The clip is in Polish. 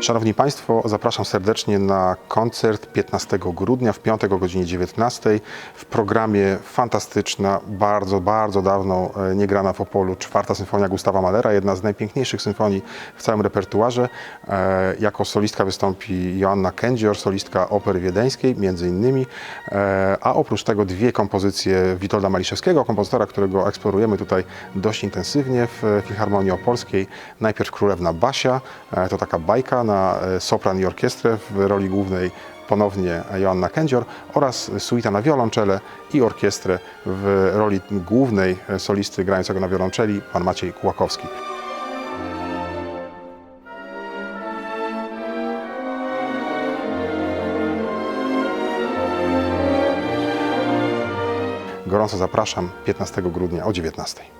Szanowni Państwo, zapraszam serdecznie na koncert 15 grudnia w piątek o godzinie 19 w programie fantastyczna, bardzo, bardzo dawno e, niegrana w Opolu czwarta symfonia Gustawa Mahlera, jedna z najpiękniejszych symfonii w całym repertuarze. E, Jako solistka wystąpi Joanna Kędzior, solistka opery wiedeńskiej między innymi, E, a oprócz tego dwie kompozycje Witolda Maliszewskiego, kompozytora, którego eksplorujemy tutaj dość intensywnie w Filharmonii Opolskiej. Najpierw Królewna Basia, to taka bajka na e, sopran i orkiestrę w roli głównej ponownie Joanna Kędzior oraz suita na wiolonczele i orkiestrę w roli głównej e, solisty grającego na wiolonczeli pan Maciej Kłakowski. Gorąco zapraszam 15 grudnia o 19.